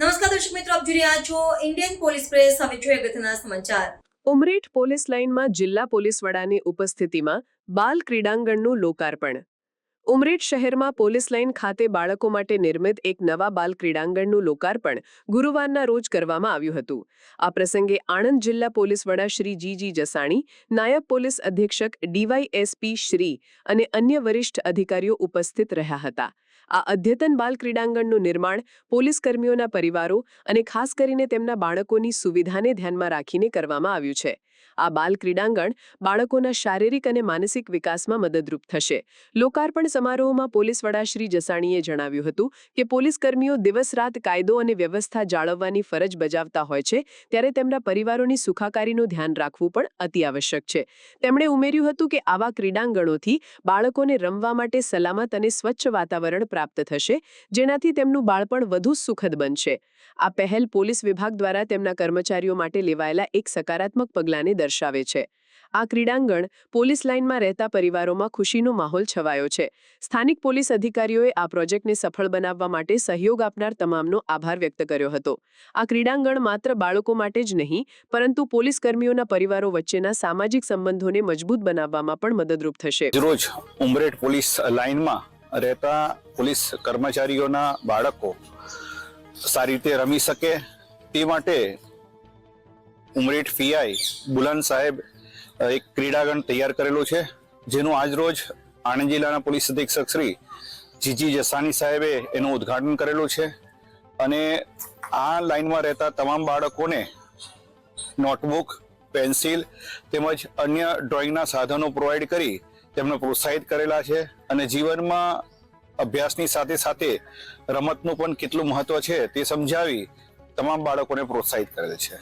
નમસ્કાર દર્શક મિત્રો, આપ જોઈ છો ઇન્ડિયન પોલીસ પ્રેસ હવે જોઈએ અગત્યના ઉમરેઠ પોલીસ લાઇનમાં જિલ્લા પોલીસ વડાની ઉપસ્થિતિમાં બાલ ક્રીડાંગણનું લોકાર્પણ. ઉમરેઠ શહેરમાં પોલીસ લાઇન ખાતે બાળકો માટે નિર્મિત એક નવા બાલ ક્રીડાંગણનું લોકાર્પણ ગુરુવારના રોજ કરવામાં આવ્યું હતું. આ પ્રસંગે આણંદ જિલ્લા પોલીસ વડા શ્રી જીજી જસાણી, નાયબ પોલીસ અધિક્ષક ડીવાયએસપી શ્રી અને અન્ય વરિષ્ઠ અધિકારીઓ ઉપસ્થિત રહ્યા હતા. આ અદ્યતન બાલ ક્રીડાંગણનું નિર્માણ પોલીસ કર્મીઓના પરિવારો અને ખાસ કરીને તેમના બાળકોની સુવિધાને ધ્યાનમાં રાખીને કરવામાં આવ્યું છે. આ બાલ ક્રીડાંગણ બાળકોના શારીરિક અને માનસિક વિકાસમાં મદદરૂપ થશે. લોકાર્પણ સમારોહમાં પોલીસ વડા શ્રી જસાણીએ જણાવ્યું હતું કે પોલીસ કર્મીઓ દિવસ રાત કાયદો અને વ્યવસ્થા જાળવવાની ફરજ બજાવતા હોય છે, ત્યારે તેમના પરિવારોની સુખાકારીનું ધ્યાન રાખવું પણ અતિ આવશ્યક છે. તેમણે ઉમેર્યું હતું કે આવા ક્રીડાંગણોથી બાળકોને રમવા માટે સલામત અને સ્વચ્છ વાતાવરણ પ્રાપ્ત થશે, જેનાથી તેમનું બાળપણ વધુ સુખદ બનશે. આ પહેલ પોલીસ વિભાગ દ્વારા તેમના કર્મચારીઓ માટે લેવાયેલા એક સકારાત્મક પગલાંને દર્શાવે છે. આ ક્રીડાંગણ પોલીસ લાઇનમાં રહેતા પરિવારોમાં ખુશીનો માહોલ છવાયો છે. સ્થાનિક પોલીસ અધિકારીઓએ આ પ્રોજેક્ટને સફળ બનાવવા માટે સહયોગ આપનાર તમામનો આભાર વ્યક્ત કર્યો હતો. આ ક્રીડાંગણ માત્ર બાળકો માટે જ નહીં, પરંતુ પોલીસ કર્મીઓના પરિવારો વચ્ચેના સામાજિક સંબંધોને મજબૂત બનાવવામાં પણ મદદરૂપ થશે. રોજ ઉમરેઠ પોલીસ લાઇનમાં રહેતા પોલીસ કર્મચારીઓના બાળકો સારી રીતે રમી શકે તે માટે ઉમરેઠ પીઆઈ બુલંદ સાહેબ એક ક્રીડાગણ તૈયાર કરેલું છે, જેનું આજ રોજ આણંદ જિલ્લાના પોલીસ અધિક્ષક શ્રી જીજી જસાની સાહેબે એનું ઉદ્ઘાટન કરેલું છે. અને આ લાઇનમાં રહેતા તમામ બાળકોને નોટબુક, પેન્સિલ તેમજ અન્ય ડ્રોઈંગના સાધનો પ્રોવાઈડ કરી તેમને પ્રોત્સાહિત કરેલા છે અને જીવનમાં અભ્યાસની સાથે સાથે રમતનું પણ કેટલું મહત્વ છે તે સમજાવી તમામ બાળકોને પ્રોત્સાહિત કરેલ છે.